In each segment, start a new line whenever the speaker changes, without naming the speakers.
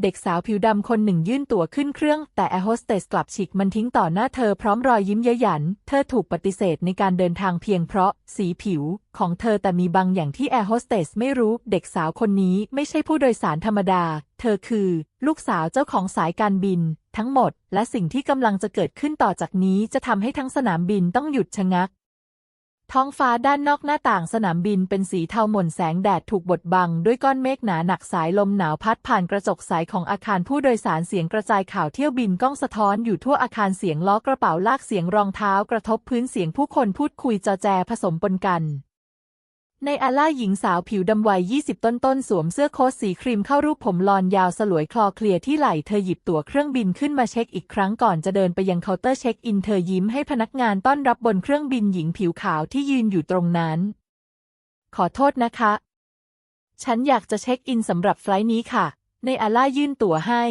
เด็กสาวผิวดำคนหนึ่งยื่นตั๋วขึ้นเครื่อง แต่แอร์โฮสเตสกลับฉีกมันทิ้งต่อหน้าเธอพร้อมรอยยิ้มเย้ยหยัน เธอถูกปฏิเสธในการเดินทางเพียงเพราะสีผิว ของเธอแต่มีบางอย่างที่แอร์โฮสเตสไม่รู้เด็กสาวคนนี้ไม่ใช่ผู้โดยสารธรรมดา เธอคือ ลูกสาวเจ้าของสายการบิน ทั้งหมด และสิ่งที่กำลังจะเกิดขึ้นต่อจากนี้จะทำให้ทั้งสนามบินต้องหยุดชะงัก ท้องฟ้าด้านนอกหน้าต่างสนามบินเป็นสีเทาหม่นแสงแดดถูกบดบัง ด้วยก้อนเมฆหนาหนักสายลมหนาวพัดผ่านกระจกใสของอาคารผู้โดยสารเสียงกระจายข่าวเที่ยวบินก้องสะท้อนอยู่ทั่วอาคารเสียงล้อกระเป๋าลากเสียงรองเท้ากระทบพื้นเสียงผู้คนพูดคุยจอแจผสมปนกัน ในอาล่าหญิงสาวผิวดำวัย 20 ต้นต้นสวมเสื้อโค้ทสีครีมเข้ารูปผมลอนยาวสลวยคลอเคลียที่ไหล่เธอหยิบตั๋วเครื่องบินขึ้นมาเช็คอีกครั้งก่อนจะเดินไปยังเคาน์เตอร์เช็คอินเธอยิ้มให้พนักงานต้อนรับบนเครื่องบินหญิงผิวขาวที่ยืนอยู่ตรงนั้น ขอโทษนะคะ ฉันอยากจะเช็คอินสำหรับไฟล์นี้ค่ะ ในอาล่ายื่นตั๋วให้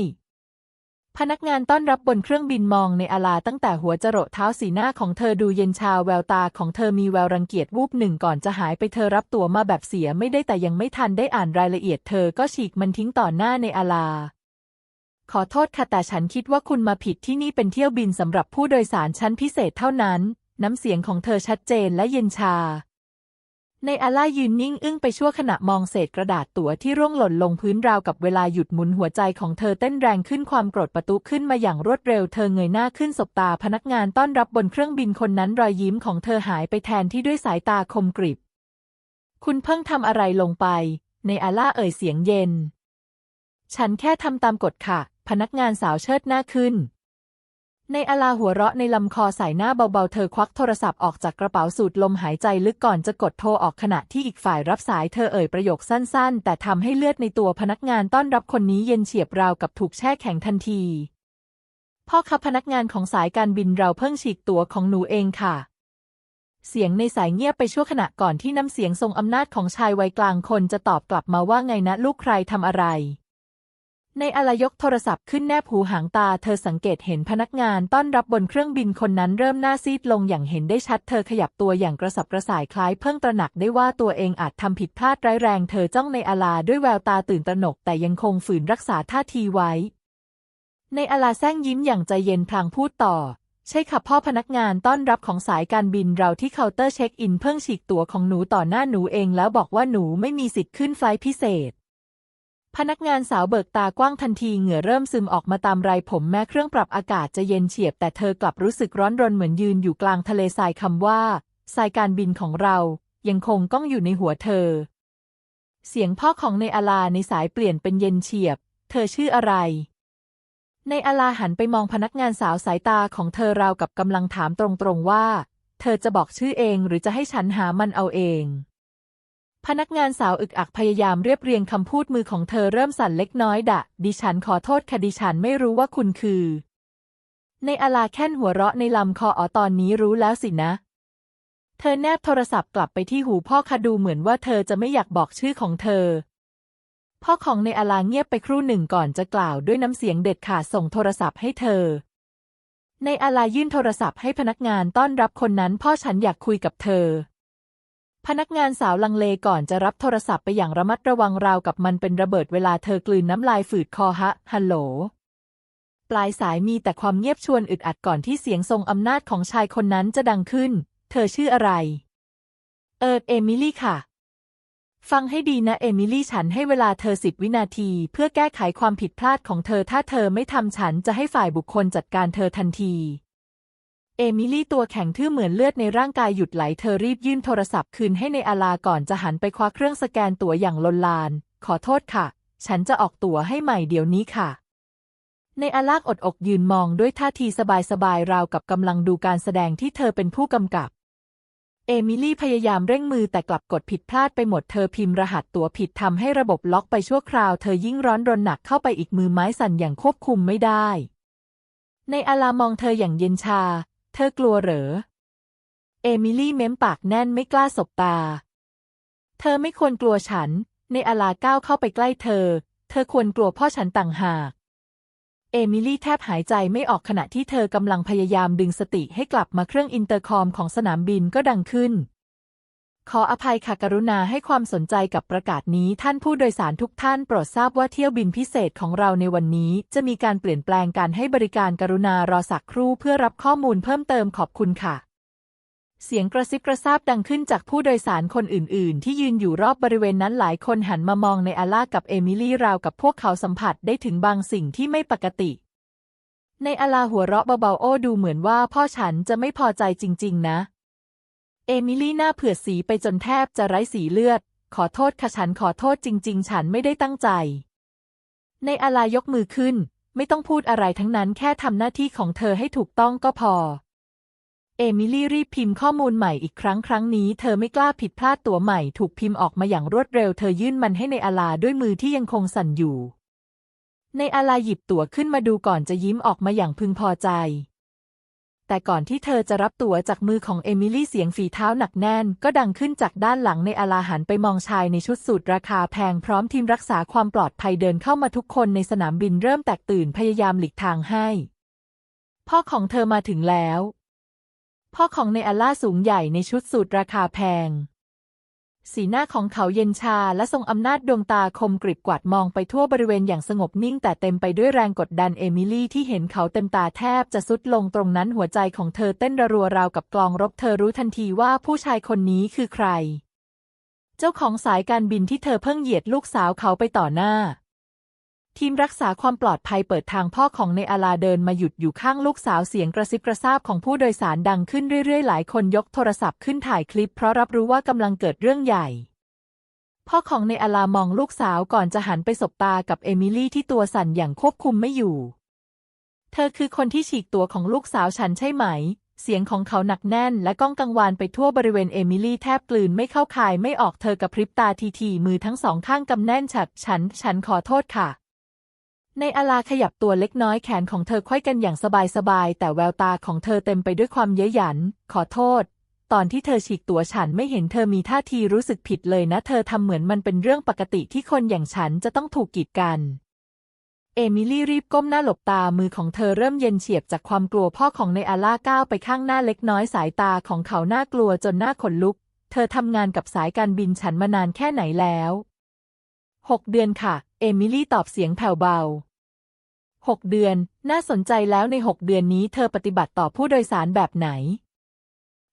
พนักงานต้อนรับบนเครื่องบินมองในอาลาตั้งแต่หัวจรดเท้าสีหน้าของเธอดูเย็นชาแววตาของเธอมีแววรังเกียจวูบหนึ่งก่อนจะหายไปเธอรับตัวมาแบบเสียไม่ได้แต่ยังไม่ทันได้อ่านรายละเอียดเธอก็ฉีกมันทิ้งต่อหน้าในอาลา ขอโทษค่ะแต่ฉันคิดว่าคุณมาผิดที่นี่เป็นเที่ยวบินสำหรับผู้โดยสารชั้นพิเศษเท่านั้น น้ำเสียงของเธอชัดเจนและเย็นชา ในอาล่ายืนนิ่งอึ้งไปชั่วขณะมองเศษกระดาษตั๋วที่ร่วงหล่นลงพื้นราวกับเวลาหยุดหมุนหัวใจของเธอเต้นแรงขึ้นความโกรธประตุขึ้นมาอย่างรวดเร็วเธอเงยหน้าขึ้นสบตาพนักงานต้อนรับบนเครื่องบินคนนั้นรอยยิ้มของเธอหายไปแทนที่ด้วยสายตาคมกริบ คุณเพิ่งทำอะไรลงไป ในอาล่าเอ่ยเสียงเย็น ฉันแค่ทำตามกฎค่ะ พนักงานสาวเชิดหน้าขึ้น ในอาลาหัวเราะในลำคอสายหน้าเบาๆ เธอควักโทรศัพท์ออกจากกระเป๋าสูดลมหายใจลึกก่อนจะกดโทรออกขณะที่อีกฝ่ายรับสายเธอเอ่ยประโยคสั้นๆ แต่ทำให้เลือดในตัวพนักงานต้อนรับคนนี้เย็นเฉียบราวกับถูกแช่แข็งทันที พ่อครับพนักงานของสายการบินเราเพิ่งฉีกตั๋วของหนูเองค่ะ เสียงในสายเงียบไปชั่วขณะก่อนที่น้ำเสียงทรงอำนาจของชายวัยกลางคนจะตอบกลับมาว่าไงนะลูกใครทำอะไร ในอลายกโทรศัพท์ขึ้นแนบหูหางตา เธอสังเกตเห็นพนักงานต้อนรับบนเครื่องบินคนนั้นเริ่มหน้าซีดลงอย่างเห็นได้ชัด เธอขยับตัวอย่างกระสับกระส่ายคล้ายเพิ่งตระหนักได้ว่าตัวเองอาจทำผิดพลาดร้ายแรง เธอจ้องในอาลาด้วยแววตาตื่นตระหนกแต่ยังคงฝืนรักษาท่าทีไว้ ในอาลาแซงยิ้มอย่างใจเย็นพลางพูดต่อ ใช่ค่ะพ่อพนักงานต้อนรับของสายการบินเราที่เคาน์เตอร์เช็คอินเพิ่งฉีกตั๋วของหนูต่อหน้าหนูเองแล้วบอกว่าหนูไม่มีสิทธิ์ขึ้นไฟล์พิเศษ พนักงานสาวเบิกตากว้างทันทีเหงื่อเริ่มซึมออกมาตามไรผมแม้เครื่องปรับอากาศจะเย็นเฉียบแต่เธอกลับรู้สึกร้อนรนเหมือนยืนอยู่กลางทะเลทรายคำว่าสายการบินของเรา ยังคงก้องอยู่ในหัวเธอ เสียงพ่อของในอาลาในสายเปลี่ยนเป็นเย็นเฉียบ เธอชื่ออะไร ในอาลาหันไปมองพนักงานสาวสายตาของเธอราวกับกำลังถามตรงๆว่า เธอจะบอกชื่อเองหรือจะให้ฉันหามันเอาเอง พนักงานสาวอึกอักพยายามเรียบเรียงคำพูดมือของเธอเริ่มสั่นเล็กน้อยดะ ดิฉันขอโทษค่ะดิฉันไม่รู้ว่าคุณคือ ในอาลาแค่นหัวเราะในลำคออ๋อตอนนี้รู้แล้วสินะ เธอแนบโทรศัพท์กลับไปที่หูพ่อคดูเหมือนว่าเธอจะไม่อยากบอกชื่อของเธอ พ่อของในอาลาเงียบไปครู่หนึ่งก่อนจะกล่าวด้วยน้ำเสียงเด็ดขาดส่งโทรศัพท์ให้เธอ ในอาลายื่นโทรศัพท์ให้พนักงานต้อนรับคนนั้นพ่อฉันอยากคุยกับเธอ พนักงานสาวลังเลก่อนจะรับโทรศัพท์ไปอย่างระมัดระวังราวกับมันเป็นระเบิดเวลาเธอกลืนน้ำลายฝืดคอฮะ ฮัลโหล ปลายสายมีแต่ความเงียบชวนอึดอัดก่อนที่เสียงทรงอำนาจของชายคนนั้นจะดังขึ้น เธอชื่ออะไร เอิร์ดเอมิลี่ค่ะ ฟังให้ดีนะเอมิลี่ฉันให้เวลาเธอสิบวินาที เพื่อแก้ไขความผิดพลาดของเธอถ้าเธอไม่ทำฉันจะให้ฝ่ายบุคคลจัดการเธอทันที เอมิลี่ตัวแข็งทื่อเหมือนเลือดในร่างกายหยุดไหลเธอรีบยื่นโทรศัพท์คืนให้ในอาลาก่อนจะหันไปคว้าเครื่องสแกนตั๋วอย่างลนลาน ขอโทษค่ะ ฉันจะออกตั๋วให้ใหม่เดี๋ยวนี้ค่ะ ในอาลากอดอกยืนมองด้วยท่าทีสบายๆราวกับกำลังดูการแสดงที่เธอเป็นผู้กำกับ เอมิลี่พยายามเร่งมือแต่กลับกดผิดพลาดไปหมดเธอพิมพ์รหัสตั๋วผิดทำให้ระบบล็อกไปชั่วคราวเธอยิ่งร้อนรนหนักเข้าไปอีกมือไม้สั่นอย่างควบคุมไม่ได้ ในอาลามองเธออย่างเย็นชา เธอกลัวเหรอ เอมิลี่เม้มปากแน่นไม่กล้าสบตา เธอไม่ควรกลัวฉัน ในอาลาก้าวเข้าไปใกล้เธอ เธอควรกลัวพ่อฉันต่างหาก เอมิลี่แทบหายใจไม่ออกขณะที่เธอกำลังพยายามดึงสติให้กลับมาเครื่องอินเตอร์คอมของสนามบินก็ดังขึ้น ขออภัยค่ะกรุณาให้ความสนใจกับประกาศนี้ท่านผู้โดยสารทุกท่านโปรดทราบว่าเที่ยวบินพิเศษของเราในวันนี้ จะมีการเปลี่ยนแปลงการให้บริการกรุณารอสักครู่เพื่อรับข้อมูลเพิ่มเติมขอบคุณค่ะ เสียงกระซิบกระซาบดังขึ้นจากผู้โดยสารคนอื่น ๆ ที่ยืนอยู่รอบบริเวณนั้นหลายคนหันมามองในอาล่ากับเอมิลี่ราวกับพวกเขาสัมผัสได้ถึงบางสิ่งที่ไม่ปกติในอาลาหัวเราะเบาๆ โอ้ดูเหมือนว่าพ่อฉันจะไม่พอใจจริง ๆ นะ เอมิลี่หน้าเผือดสีไปจนแทบจะไร้สีเลือด ขอโทษค่ะฉันขอโทษจริง ๆ ฉันไม่ได้ตั้งใจ ในอาลายกมือขึ้น ไม่ต้องพูดอะไรทั้งนั้นแค่ทำหน้าที่ของเธอให้ถูกต้องก็พอ เอมิลี่รีบพิมพ์ข้อมูลใหม่อีกครั้งครั้งนี้เธอไม่กล้าผิดพลาดตัวใหม่ถูกพิมพ์ออกมาอย่างรวดเร็วเธอยื่นมันให้ในอาลาด้วยมือที่ยังคงสั่นอยู่ ในอาลาหยิบตั๋วขึ้นมาดูก่อนจะยิ้มออกมาอย่างพึงพอใจ แต่ก่อนที่เธอจะรับตั๋วจากมือของเอมิลี่เสียงฝีเท้าหนักแน่น ก็ดังขึ้นจากด้านหลังในอาลาหันไปมองชายในชุดสูทราคาแพงพร้อมทีมรักษาความปลอดภัยเดินเข้ามาทุกคนในสนามบินเริ่มแตกตื่นพยายามหลีกทางให้ พ่อของเธอมาถึงแล้ว พ่อของในอาล่าสูงใหญ่ในชุดสูทราคาแพง สีหน้าของเขาเย็นชาและทรงอำนาจดวงตาคมกริบกวาดมองไปทั่วบริเวณอย่างสงบนิ่ง แต่เต็มไปด้วยแรงกดดันเอมิลี่ที่เห็นเขาเต็มตาแทบจะสุดลงตรงนั้นหัวใจของเธอเต้นระรัวราวกับกลองรบเธอรู้ทันทีว่าผู้ชายคนนี้คือใคร เจ้าของสายการบินที่เธอเพิ่งเหยียดลูกสาวเขาไปต่อหน้า ทีมรักษาความปลอดภัยเปิดทางพ่อของในอาลาเดินมาหยุดอยู่ข้างลูกสาวเสียงกระซิบกระซาบของผู้โดยสารดังขึ้นเรื่อยๆ หลายคนยกโทรศัพท์ขึ้นถ่ายคลิปเพราะรับรู้ว่ากำลังเกิดเรื่องใหญ่ พ่อของในอาลามองลูกสาวก่อนจะหันไปสบตากับเอมิลี่ที่ตัวสั่นอย่างควบคุมไม่อยู่ เธอคือคนที่ฉีกตัวของลูกสาวฉันใช่ไหม เสียงของเขาหนักแน่นและก้องกังวานไปทั่วบริเวณเอมิลี่แทบกลืนไม่เข้าคายไม่ออกเธอกระพริบตาทีๆมือทั้งสองข้างกำแน่นฉัดฉัน ฉันขอโทษค่ะ ในอาลาขยับตัวเล็กน้อยแขนของเธอค่อยกันอย่างสบายๆ แต่แววตาของเธอเต็มไปด้วยความเย้ยหยัน ขอโทษ ตอนที่เธอฉีกตัวฉันไม่เห็นเธอมีท่าทีรู้สึกผิดเลยนะ เธอทำเหมือนมันเป็นเรื่องปกติที่คนอย่างฉันจะต้องถูกกีดกัน เอมิลี่รีบก้มหน้าหลบตามือของเธอเริ่มเย็นเฉียบจากความกลัวพ่อของในอาลาก้าวไปข้างหน้าเล็กน้อยสายตาของเขาน่ากลัวจนหน้าขนลุก เธอทำงานกับสายการบินฉันมานานแค่ไหนแล้ว หกเดือนค่ะ เอมิลี่ตอบเสียงแผ่วเบาหกเดือน น่าสนใจแล้วในหกเดือนนี้เธอปฏิบัติต่อผู้โดยสารแบบไหน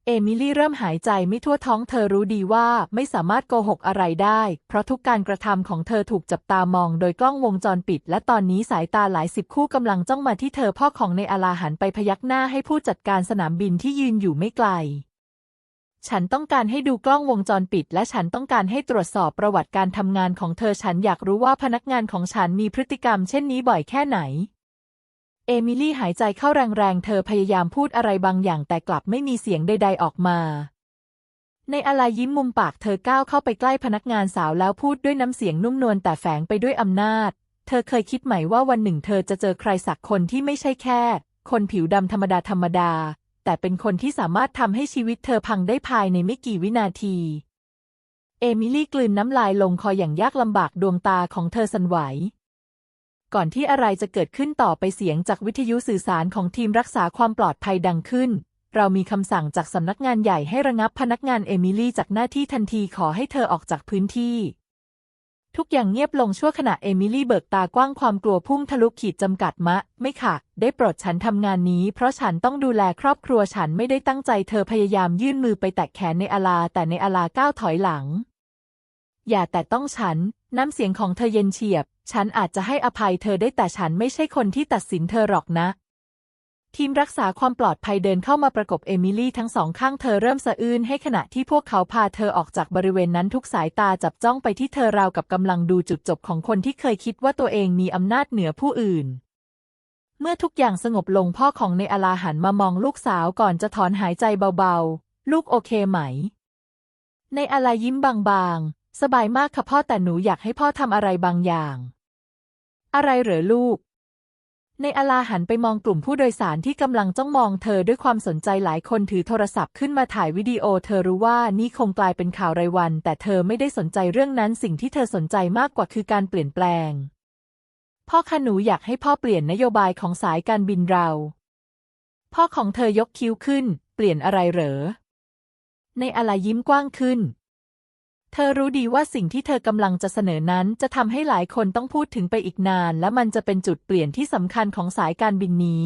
เอมิลี่เริ่มหายใจไม่ทั่วท้องเธอรู้ดีว่าไม่สามารถโกหกอะไรได้ เพราะทุกการกระทำของเธอถูกจับตามองโดยกล้องวงจรปิด และตอนนี้สายตาหลายสิบคู่กำลังจ้องมาที่เธอพ่อของในอาลาหันไปพยักหน้าให้ผู้จัดการสนามบินที่ยืนอยู่ไม่ไกล ฉันต้องการให้ดูกล้องวงจรปิด และฉันต้องการให้ตรวจสอบประวัติการทำงานของเธอ ฉันอยากรู้ว่าพนักงานของฉันมีพฤติกรรมเช่นนี้บ่อยแค่ไหน เอมิลี่หายใจเข้าแรงๆ เธอพยายามพูดอะไรบางอย่างแต่กลับไม่มีเสียงใดๆออกมา ในอาลายิ้มมุมปากเธอก้าวเข้าไปใกล้พนักงานสาวแล้วพูดด้วยน้ำเสียงนุ่มนวลแต่แฝงไปด้วยอำนาจ เธอเคยคิดไหมว่าวันหนึ่งเธอจะเจอใครสักคนที่ไม่ใช่แค่ คนผิวดำธรรมดาธรรมดา แต่เป็นคนที่สามารถทำให้ชีวิตเธอพังได้ภายในไม่กี่วินาที เอมิลี่กลืนน้ำลายลงคออย่างยากลำบากดวงตาของเธอสั่นไหว ก่อนที่อะไรจะเกิดขึ้นต่อไปเสียงจากวิทยุสื่อสารของทีมรักษาความปลอดภัยดังขึ้น เรามีคำสั่งจากสำนักงานใหญ่ให้ระงับพนักงานเอมิลี่จากหน้าที่ทันทีขอให้เธอออกจากพื้นที่ ทุกอย่างเงียบลงชั่วขณะเอมิลี่เบิกตากว้างความกลัวพุ่งทะลุขีดจำกัดมะ ไม่ค่ะ ได้โปรดฉันทำงานนี้ เพราะฉันต้องดูแลครอบครัวฉันไม่ได้ตั้งใจเธอพยายามยื่นมือไปแตะแขนในอาลา แต่ในอาลาก้าวถอยหลัง อย่าแต่ต้องฉัน น้ำเสียงของเธอเย็นเฉียบ ฉันอาจจะให้อภัยเธอได้แต่ฉันไม่ใช่คนที่ตัดสินเธอหรอกนะ ทีมรักษาความปลอดภัยเดินเข้ามาประกบเอมิลี่ทั้งสองข้างเธอเริ่มสะอื้นให้ขณะที่พวกเขาพาเธอออกจากบริเวณนั้นทุกสายตาจับจ้องไปที่เธอราวกับกำลังดูจุดจบของคนที่เคยคิดว่าตัวเองมีอำนาจเหนือผู้อื่น เมื่อทุกอย่างสงบลงพ่อของในอาลาหันมามองลูกสาวก่อนจะถอนหายใจเบาๆ ลูกโอเคไหม ในอาลายิ้มบางๆ สบายมากค่ะพ่อแต่หนูอยากให้พ่อทำอะไรบางอย่าง อะไรเหรอลูก ในอาลาหันไปมองกลุ่มผู้โดยสารที่กำลังจ้องมองเธอด้วยความสนใจหลายคนถือโทรศัพท์ขึ้นมาถ่ายวิดีโอ เธอรู้ว่านี่คงกลายเป็นข่าวรายวัน แต่เธอไม่ได้สนใจเรื่องนั้นสิ่งที่เธอสนใจมากกว่าคือการเปลี่ยนแปลง พ่อคะหนูอยากให้พ่อเปลี่ยนนโยบายของสายการบินเรา พ่อของเธอยกคิ้วขึ้น เปลี่ยนอะไรเหรอ ในอาลายิ้มกว้างขึ้น เธอรู้ดีว่าสิ่งที่เธอกำลังจะเสนอนั้นจะทำให้หลายคนต้องพูดถึงไปอีกนาน และมันจะเป็นจุดเปลี่ยนที่สำคัญของสายการบินนี้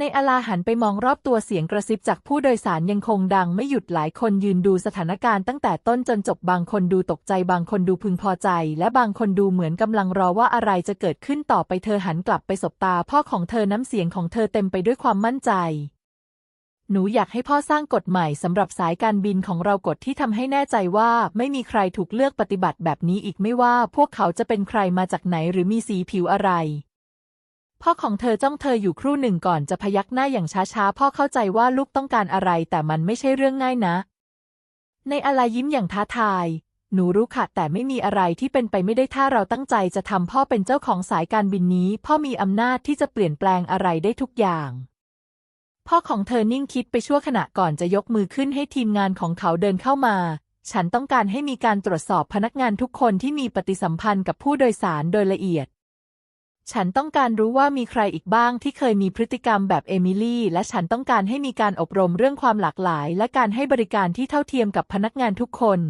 ในอลาหันไปมองรอบตัวเสียงกระซิบจากผู้โดยสารยังคงดังไม่หยุดหลายคนยืนดูสถานการณ์ตั้งแต่ต้นจนจบบางคนดูตกใจบางคนดูพึงพอใจ และบางคนดูเหมือนกำลังรอว่าอะไรจะเกิดขึ้นต่อไปเธอหันกลับไปสบตาพ่อของเธอน้ำเสียงของเธอเต็มไปด้วยความมั่นใจ หนูอยากให้พ่อสร้างกฎใหม่สำหรับสายการบินของเรากฎที่ทำให้แน่ใจว่าไม่มีใครถูกเลือกปฏิบัติแบบนี้อีกไม่ว่าพวกเขาจะเป็นใครมาจากไหนหรือมีสีผิวอะไร พ่อของเธอจ้องเธออยู่ครู่หนึ่งก่อนจะพยักหน้าอย่างช้าๆ พ่อเข้าใจว่าลูกต้องการอะไรแต่มันไม่ใช่เรื่องง่ายนะ ในอะไรยิ้มอย่างท้าทาย หนูรู้ค่ะแต่ไม่มีอะไรที่เป็นไปไม่ได้ถ้าเราตั้งใจจะทำพ่อเป็นเจ้าของสายการบินนี้ พ่อมีอำนาจที่จะเปลี่ยนแปลงอะไรได้ทุกอย่าง พ่อของเธอนิ่งคิดไปชั่วขณะก่อนจะยกมือขึ้นให้ทีมงานของเขาเดินเข้ามา ฉันต้องการให้มีการตรวจสอบพนักงานทุกคนที่มีปฏิสัมพันธ์กับผู้โดยสารโดยละเอียด ฉันต้องการรู้ว่ามีใครอีกบ้างที่เคยมีพฤติกรรมแบบเอมิลี่ และฉันต้องการให้มีการอบรมเรื่องความหลากหลาย และการให้บริการที่เท่าเทียมกับพนักงานทุกคน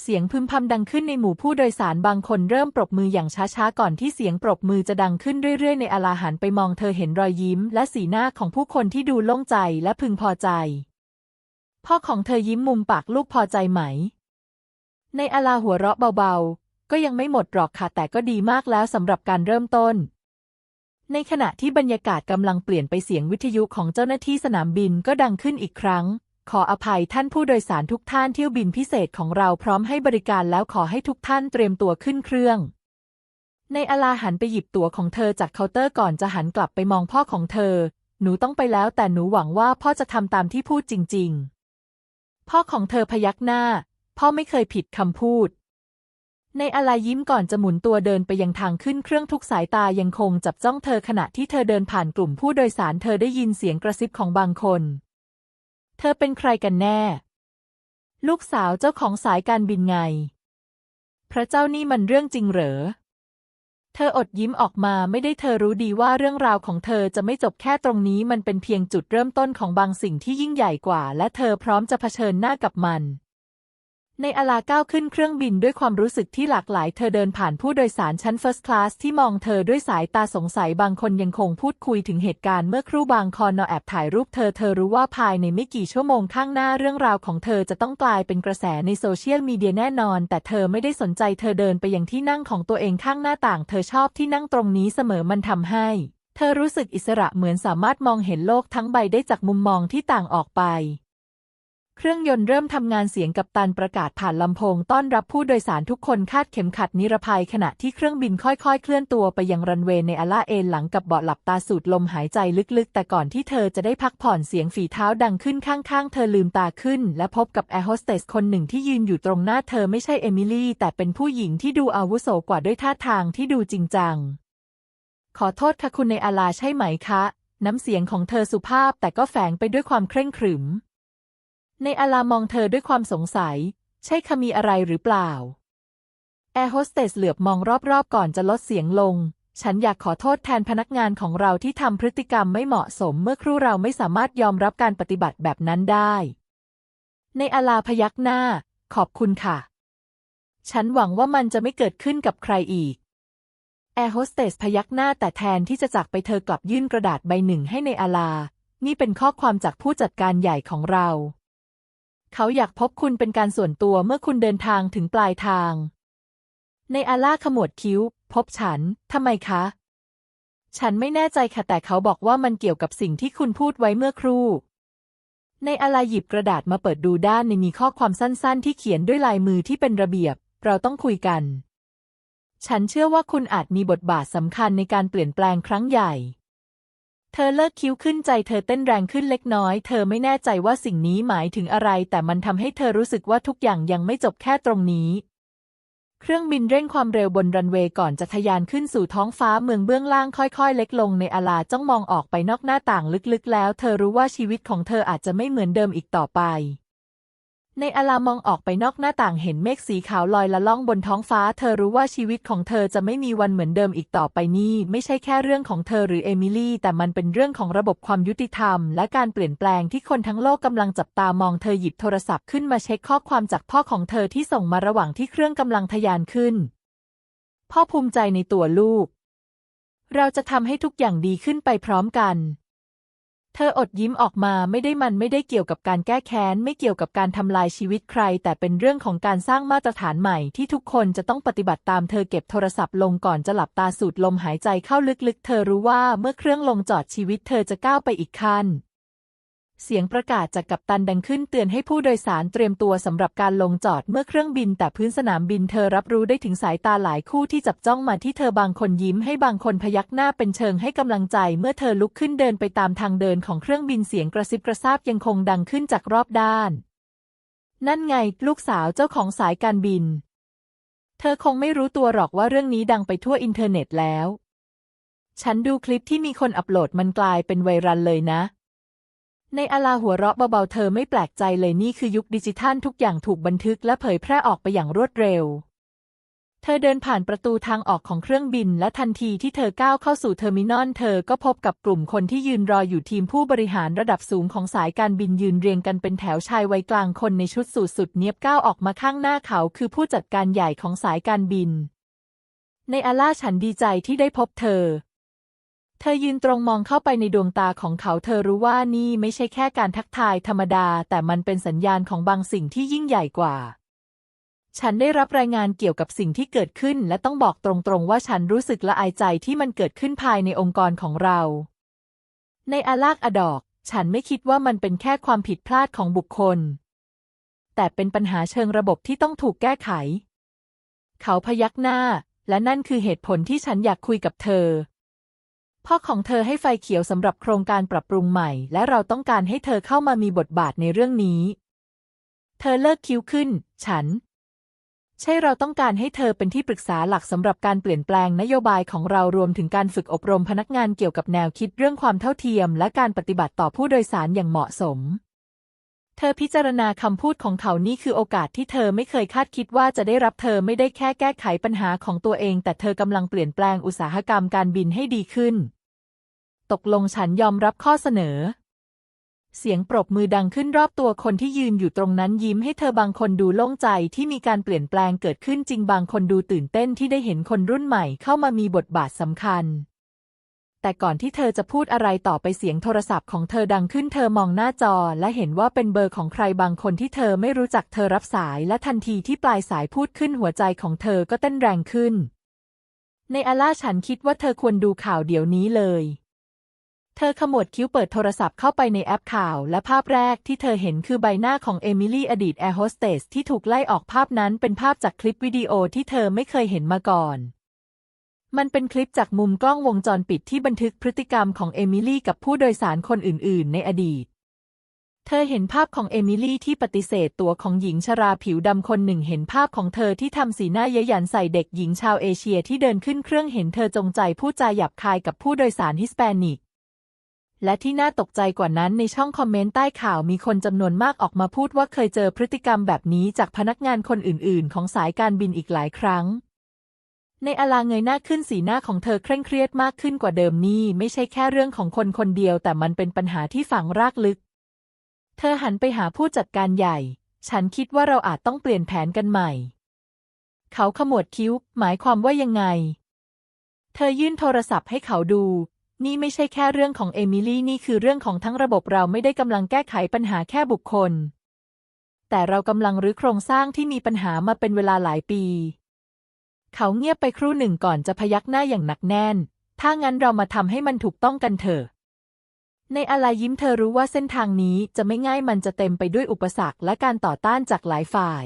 เสียงพึมพำดังขึ้นในหมู่ผู้โดยสารบางคนเริ่มปรบมืออย่างช้าๆ ก่อนที่เสียงปรบมือจะดังขึ้นเรื่อยๆ ในอาลาหันไปมองเธอเห็นรอยยิ้ม และสีหน้าของผู้คนที่ดูโล่งใจและพึงพอใจ พ่อของเธอยิ้มมุมปากลูกพอใจไหม ในอาลาหัวเราะเบาๆ ก็ยังไม่หมดหรอกค่ะแต่ก็ดีมากแล้วสำหรับการเริ่มต้น ในขณะที่บรรยากาศกำลังเปลี่ยนไปเสียงวิทยุของเจ้าหน้าที่สนามบินก็ดังขึ้นอีกครั้ง ขออภัยท่านผู้โดยสารทุกท่านเที่ยวบินพิเศษของเราพร้อมให้บริการแล้วขอให้ทุกท่านเตรียมตัวขึ้นเครื่อง ในอลาหันไปหยิบตั๋วของเธอจากเคาน์เตอร์ก่อนจะหันกลับไปมองพ่อของเธอ หนูต้องไปแล้วแต่หนูหวังว่าพ่อจะทำตามที่พูดจริง ๆ พ่อของเธอพยักหน้า พ่อไม่เคยผิดคำพูด ในอลายิ้มก่อนจะหมุนตัวเดินไปยังทางขึ้นเครื่องทุกสายตายังคงจับจ้องเธอขณะที่เธอเดินผ่านกลุ่มผู้โดยสารเธอได้ยินเสียงกระซิบของบางคน เธอเป็นใครกันแน่ ลูกสาวเจ้าของสายการบินไง พระเจ้านี่มันเรื่องจริงเหรอ เธออดยิ้มออกมาไม่ได้เธอรู้ดีว่าเรื่องราวของเธอจะไม่จบแค่ตรงนี้มันเป็นเพียงจุดเริ่มต้นของบางสิ่งที่ยิ่งใหญ่กว่า และเธอพร้อมจะเผชิญหน้ากับมัน ในอาลาก้าวขึ้นเครื่องบินด้วยความรู้สึกที่หลากหลาย เธอเดินผ่านผู้โดยสารชั้น First Class ที่มองเธอด้วยสายตาสงสัยบางคนยังคงพูดคุยถึงเหตุการณ์เมื่อครู่บางคอนอแอบถ่ายรูปเธอเธอรู้ว่าภายในไม่กี่ชั่วโมงข้างหน้าเรื่องราวของเธอจะต้องกลายเป็นกระแสในโซเชียลมีเดียแน่นอน แต่เธอไม่ได้สนใจเธอเดินไปยังที่นั่งของตัวเองข้างหน้าต่าง เธอชอบที่นั่งตรงนี้เสมอมันทำให้ เธอรู้สึกอิสระเหมือนสามารถมองเห็นโลกทั้งใบได้จากมุมมองที่ต่างออกไป เครื่องยนต์เริ่มทำงานเสียงกับตันประกาศผ่านลำโพงต้อนรับผู้โดยสารทุกคนคาดเข็มขัดนิรภัยขณะที่เครื่องบินค่อยๆ เคลื่อนตัวไปยังรันเวย์ในอาล่าเอนหลังกับเบาะหลับตาสูดลมหายใจลึกๆ แต่ก่อนที่เธอจะได้พักผ่อนเสียงฝีเท้าดังขึ้นข้างๆ เธอลืมตาขึ้น และพบกับแอร์โฮสเตสคนหนึ่งที่ยืนอยู่ตรงหน้าเธอไม่ใช่เอมิลี่แต่เป็นผู้หญิงที่ดูอาวุโสกว่าด้วยท่าทางที่ดูจริงจัง ขอโทษค่ะคุณในอาลาใช่ไหมคะ น้ำเสียงของเธอสุภาพแต่ก็แฝงไปด้วยความเคร่งขรึม ในอาลามองเธอด้วยความสงสัย ใช่คมีอะไรหรือเปล่า แอร์โฮสเตสเหลือบมองรอบๆ ก่อนจะลดเสียงลง ฉันอยากขอโทษแทนพนักงานของเราที่ทำพฤติกรรมไม่เหมาะสมเมื่อครู่เราไม่สามารถยอมรับการปฏิบัติแบบนั้นได้ ในอาลาพยักหน้า ขอบคุณค่ะ ฉันหวังว่ามันจะไม่เกิดขึ้นกับใครอีก แอร์โฮสเตสพยักหน้าแต่แทนที่จะจากไปเธอกลับยื่นกระดาษใบหนึ่งให้ในอาลา นี่เป็นข้อความจากผู้จัดการใหญ่ของเรา เขาอยากพบคุณเป็นการส่วนตัวเมื่อคุณเดินทางถึงปลายทาง ในอาล่าขมวดคิ้ว พบฉัน ทำไมคะ ฉันไม่แน่ใจค่ะแต่เขาบอกว่ามันเกี่ยวกับสิ่งที่คุณพูดไว้เมื่อครู่ ในอาลาหยิบกระดาษมาเปิดดูด้านในมีข้อความสั้นๆ ที่เขียนด้วยลายมือที่เป็นระเบียบ เราต้องคุยกัน ฉันเชื่อว่าคุณอาจมีบทบาทสำคัญในการเปลี่ยนแปลงครั้งใหญ่ เธอเลิกคิ้วขึ้นใจเธอเต้นแรงขึ้นเล็กน้อย เธอไม่แน่ใจว่าสิ่งนี้หมายถึงอะไร แต่มันทำให้เธอรู้สึกว่าทุกอย่างยังไม่จบแค่ตรงนี้ เครื่องบินเร่งความเร็วบนรันเวย์ก่อนจะทะยานขึ้นสู่ท้องฟ้าเมืองเบื้องล่างค่อยๆ เล็กลงในอาลาจ้องมองออกไปนอกหน้าต่างลึกๆ แล้ว เธอรู้ว่าชีวิตของเธออาจจะไม่เหมือนเดิมอีกต่อไป ในอลามองออกไปนอกหน้าต่างเห็นเมฆสีขาวลอยละล่องบนท้องฟ้า เธอรู้ว่าชีวิตของเธอจะไม่มีวันเหมือนเดิมอีกต่อไปนี่ ไม่ใช่แค่เรื่องของเธอหรือเอมิลี่ แต่มันเป็นเรื่องของระบบความยุติธรรม และการเปลี่ยนแปลงที่คนทั้งโลกกำลังจับตามองเธอหยิบโทรศัพท์ขึ้นมาเช็คข้อความจากพ่อของเธอที่ส่งมาระหว่างที่เครื่องกำลังทะยานขึ้น พ่อภูมิใจในตัวลูก เราจะทำให้ทุกอย่างดีขึ้นไปพร้อมกัน เธออดยิ้มออกมาไม่ได้มันไม่ได้เกี่ยวกับการแก้แค้น ไม่เกี่ยวกับการทำลายชีวิตใคร แต่เป็นเรื่องของการสร้างมาตรฐานใหม่ที่ทุกคนจะต้องปฏิบัติตามเธอเก็บโทรศัพท์ลงก่อนจะหลับตาสูดลมหายใจเข้าลึกๆ เธอรู้ว่าเมื่อเครื่องลงจอดชีวิตเธอจะก้าวไปอีกขั้น เสียงประกาศจากกัปตันดังขึ้นเตือนให้ผู้โดยสารเตรียมตัวสำหรับการลงจอดเมื่อเครื่องบิน แต่พื้นสนามบินเธอรับรู้ได้ถึงสายตาหลายคู่ที่จับจ้องมาที่เธอบางคนยิ้มให้บางคนพยักหน้าเป็นเชิงให้กำลังใจ เมื่อเธอลุกขึ้นเดินไปตามทางเดินของเครื่องบินเสียงกระซิบกระซาบยังคงดังขึ้นจากรอบด้าน นั่นไง ลูกสาวเจ้าของสายการบิน เธอคงไม่รู้ตัวหรอกว่าเรื่องนี้ดังไปทั่วอินเทอร์เน็ตแล้ว ฉันดูคลิปที่มีคนอัปโหลดมันกลายเป็นไวรัลเลยนะ ในอาลาหัวเราะเบาๆเธอไม่แปลกใจเลยนี่คือยุคดิจิทัลทุกอย่างถูกบันทึกและเผยแพร่ออกไปอย่างรวดเร็ว เธอเดินผ่านประตูทางออกของเครื่องบิน และทันทีที่เธอก้าวเข้าสู่เทอร์มินอล เธอก็พบกับกลุ่มคนที่ยืนรออยู่ทีมผู้บริหารระดับสูงของสายการบินยืนเรียงกันเป็นแถวชายวัยกลางคนในชุดสูทสุดเนียบก้าวออกมาข้างหน้าเขาคือผู้จัดการใหญ่ของสายการบิน ในอาลาฉันดีใจที่ได้พบเธอ เธอยืนตรงมองเข้าไปในดวงตาของเขา เธอรู้ว่านี่ไม่ใช่แค่การทักทายธรรมดา แต่มันเป็นสัญญาณของบางสิ่งที่ยิ่งใหญ่กว่า ฉันได้รับรายงานเกี่ยวกับสิ่งที่เกิดขึ้น และต้องบอกตรงๆ ว่าฉันรู้สึกละอายใจที่มันเกิดขึ้นภายในองค์กรของเรา ในอาลากอดอก ฉันไม่คิดว่ามันเป็นแค่ความผิดพลาดของบุคคล แต่เป็นปัญหาเชิงระบบที่ต้องถูกแก้ไข เขาพยักหน้า และนั่นคือเหตุผลที่ฉันอยากคุยกับเธอ พ่อของเธอให้ไฟเขียวสำหรับโครงการปรับปรุงใหม่ และเราต้องการให้เธอเข้ามามีบทบาทในเรื่องนี้ เธอเลิกคิ้วขึ้น ฉัน ใช่เราต้องการให้เธอเป็นที่ปรึกษาหลักสำหรับการเปลี่ยนแปลงนโยบายของเรารวมถึงการฝึกอบรมพนักงานเกี่ยวกับแนวคิดเรื่องความเท่าเทียม และการปฏิบัติต่อผู้โดยสารอย่างเหมาะสม เธอพิจารณาคำพูดของเขานี่คือโอกาสที่เธอไม่เคยคาดคิดว่าจะได้รับเธอไม่ได้แค่แก้ไขปัญหาของตัวเอง แต่เธอกำลังเปลี่ยนแปลงอุตสาหกรรมการบินให้ดีขึ้น ตกลงฉันยอมรับข้อเสนอ เสียงปรบมือดังขึ้นรอบตัวคนที่ยืนอยู่ตรงนั้นยิ้มให้เธอบางคนดูโล่งใจที่มีการเปลี่ยนแปลงเกิดขึ้นจริงบางคนดูตื่นเต้นที่ได้เห็นคนรุ่นใหม่เข้ามามีบทบาทสำคัญแต่ก่อนที่เธอจะพูดอะไรต่อไปเสียงโทรศัพท์ของเธอดังขึ้นเธอมองหน้าจอและเห็นว่าเป็นเบอร์ของใครบางคนที่เธอไม่รู้จักเธอรับสายและทันทีที่ปลายสายพูดขึ้นหัวใจของเธอก็เต้นแรงขึ้น ในอาล่าฉันคิดว่าเธอควรดูข่าวเดี๋ยวนี้เลย เธอขมวดคิ้วเปิดโทรศัพท์เข้าไปในแอปข่าว และภาพแรกที่เธอเห็นคือใบหน้าของเอมิลี่อดีตแอร์โฮสเตสที่ถูกไล่ออกภาพนั้นเป็นภาพจากคลิปวิดีโอที่เธอไม่เคยเห็นมาก่อน มันเป็นคลิปจากมุมกล้องวงจรปิดที่บันทึกพฤติกรรมของเอมิลี่กับผู้โดยสารคนอื่น ๆ ในอดีต เธอเห็นภาพของเอมิลี่ที่ปฏิเสธตัวของหญิงชราผิวดำคนหนึ่งเห็นภาพของเธอที่ทำสีหน้าเย้ยหยันใส่เด็กหญิงชาวเอเชียที่เดินขึ้นเครื่องเห็นเธอจงใจพูดจาหยาบคายกับผู้โดยสารฮิสแปนิก และที่น่าตกใจกว่านั้นในช่องคอมเมนต์ใต้ข่าวมีคนจำนวนมากออกมาพูดว่าเคยเจอพฤติกรรมแบบนี้จากพนักงานคนอื่น ๆ ของสายการบินอีกหลายครั้ง ในอลาเงยหน้าขึ้นสีหน้าของเธอเคร่งเครียดมากขึ้นกว่าเดิมนี่ไม่ใช่แค่เรื่องของคนคนเดียว แต่มันเป็นปัญหาที่ฝังรากลึก เธอหันไปหาผู้จัดการใหญ่ ฉันคิดว่าเราอาจต้องเปลี่ยนแผนกันใหม่ เขาขมวดคิ้ว หมายความว่ายังไง เธอยื่นโทรศัพท์ให้เขาดู นี่ไม่ใช่แค่เรื่องของเอมิลี่นี่คือเรื่องของทั้งระบบเราไม่ได้กำลังแก้ไขปัญหาแค่บุคคล แต่เรากำลังรื้อโครงสร้างที่มีปัญหามาเป็นเวลาหลายปี เขาเงียบไปครู่หนึ่งก่อนจะพยักหน้าอย่างหนักแน่น ถ้างั้นเรามาทำให้มันถูกต้องกันเถอะในอาลายิ้มเธอรู้ว่าเส้นทางนี้จะไม่ง่ายมันจะเต็มไปด้วยอุปสรรคและการต่อต้านจากหลายฝ่าย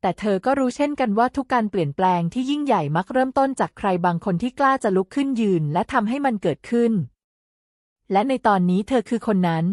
แต่เธอก็รู้เช่นกันว่าทุกการเปลี่ยนแปลงที่ยิ่งใหญ่มักเริ่มต้นจากใครบางคนที่กล้าจะลุกขึ้นยืนและทำให้มันเกิดขึ้น และในตอนนี้เธอคือคนนั้น